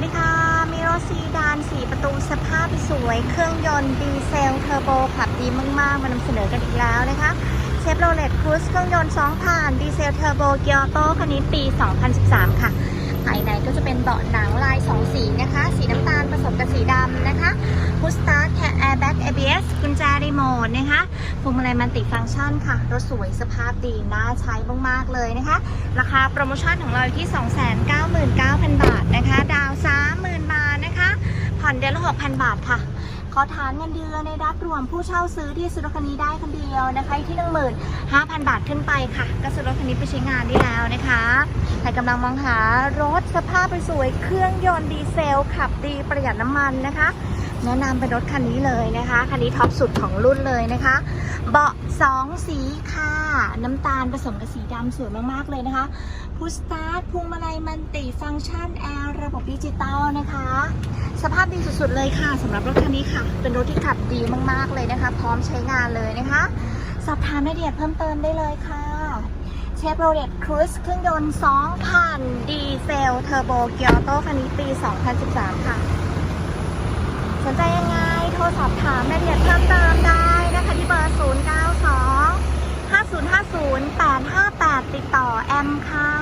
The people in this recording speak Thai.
วัสดีค่ะมิโรซีดาน4ประตูสภาพสวย เครื่องยนต์ดีเซลเทอร์โบขับดีมาก ๆ มานำเสนอกันอีกแล้วนะคะเชฟโรเลตครูสเครื่องยนต์2ผ่านดีเซลเทอร์โบเกียร์โตคันนี้ปี 2013 ค่ะ ภายในก็จะเป็นเบาะหนังลาย 2 สีนะคะ สีน้ำตาลผสมกับสีดำนะคะพุชสตาร์ทแแอร์แบ็ก ABS กุญแจรีโมทนะคะพวงมาลัยมันติฟังก์ชันค่ะ รถสวยสภาพดีน่าใช้มาก ๆ เลยนะคะ ราคาโปรโมชั่นของเราอยู่ที่ 299,000 บาทนะคะ ดาว 30,000 บาทนะคะ ผ่ อนเดือนละ6,000บาทค่ะ ขอฐานเงินเดือนในรับรวมผู้เช่าซื้อที่ซื้อรคันนี้ได้คนเดียวนะคะอยู่ที่15,000บาทขึ้นไปค่ะก็ซื้อรถคันนี้ไปใช้งานได้แล้วนะคะใครกำลังมองหารถสภาพสวยเครื่องยนต์ดีเซล ขับดีประหยัดน้ำมันนะคะแนะนำเป็นรถคันนี้เลยนะคะ คันนี้ท็อปสุดของรุ่นเลยนะคะ เบาะสองสีค่ะ น้ำตาลผสมกับสีดำสวยมาก ๆ เลยนะคะพุชสตาร์ทพวงมาลัยมันติฟังก์ชันแอร์ระบบดิจิตอลนะคะ สภาพดีสุดๆเลยค่ะสำหรับรถคันนี้ค่ะ เป็นรถที่ขับดีมากๆเลยนะคะ พร้อมใช้งานเลยนะคะ สอบถามรายละเอียดเพิ่มเติมได้เลยค่ะเชฟโรเลตครูซเครื่องยนต์2,000 ดีเซลเทอร์โบเกียร์โตคันนี้ปี 2013 ค่ะ สนใจยังไง โทรสอบถามรายละเอียดเพิ่มเติมได้นะคะที่เบอร์ 092 5050 858 ติดต่อแอมค่ะ